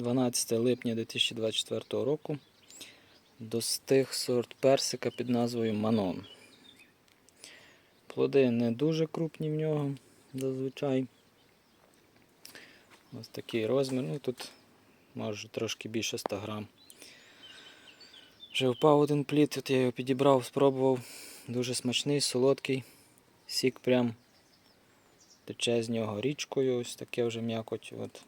12 липня 2024 року достиг сорт персика під назвою Манон. Плоди не дуже крупні в нього зазвичай. Ось такий розмір. Ну тут може трошки більше 100 грам. Вже впав один плід, от я його підібрав, спробував. Дуже смачний, солодкий. Сік прям тече з нього річкою, ось таке вже м'якоть. От.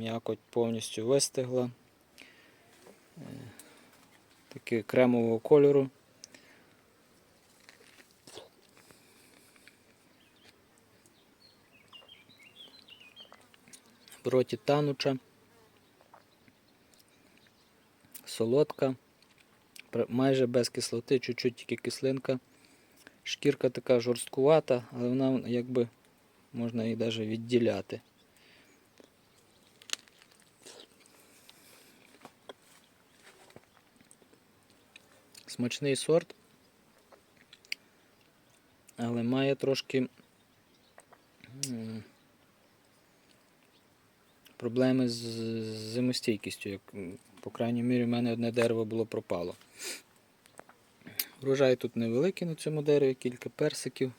М'якоть повністю вистигла. Е, Таке кремового кольору. В роті тануча. Солодка. Майже без кислоти, чуть-чуть тільки кислинка. Шкірка така жорсткувата, але вона якби можна її навіть відділяти. Смачний сорт, але має трошки проблеми з зимостійкістю. Як, по крайній мірі, в мене одне дерево було пропало. Врожай тут невеликий на цьому дереві, кілька персиків.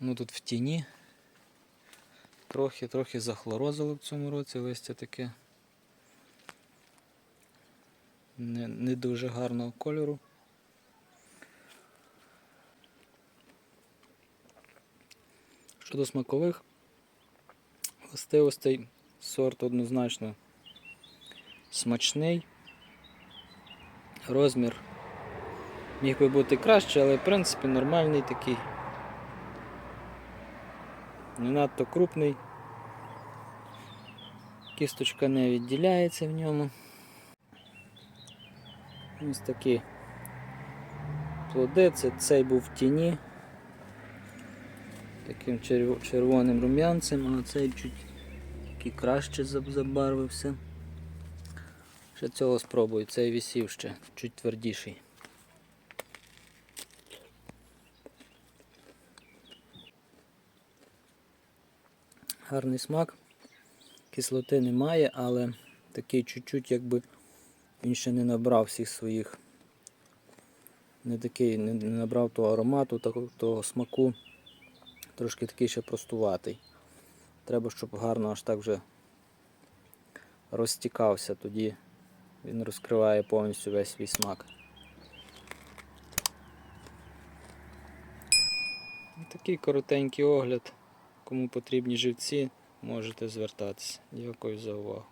Ну тут в тіні. Трохи, трохи захлорозило в цьому році листя таке. Не, не дуже гарного кольору. Щодо смакових властивостей, сорт однозначно смачний. Розмір міг би бути краще, але в принципі нормальний такий. Не надто крупний. Кісточка не відділяється в ньому. Ось такі плоди. Це цей був в тіні. Таким червоним рум'янцем, а цей чуть такий краще заб- забарвився. Ще цього спробую, цей вісів ще, чуть твердіший. Гарний смак. Кислоти немає, але такий чуть-чуть, якби він ще не набрав всіх своїх. Не такий, не, набрав того аромату, того смаку. Трошки такий ще простуватий. Треба, щоб гарно аж так вже розтікався, тоді він розкриває повністю весь свій смак. Такий коротенький огляд. Кому потрібні живці, можете звертатися. Дякую за увагу.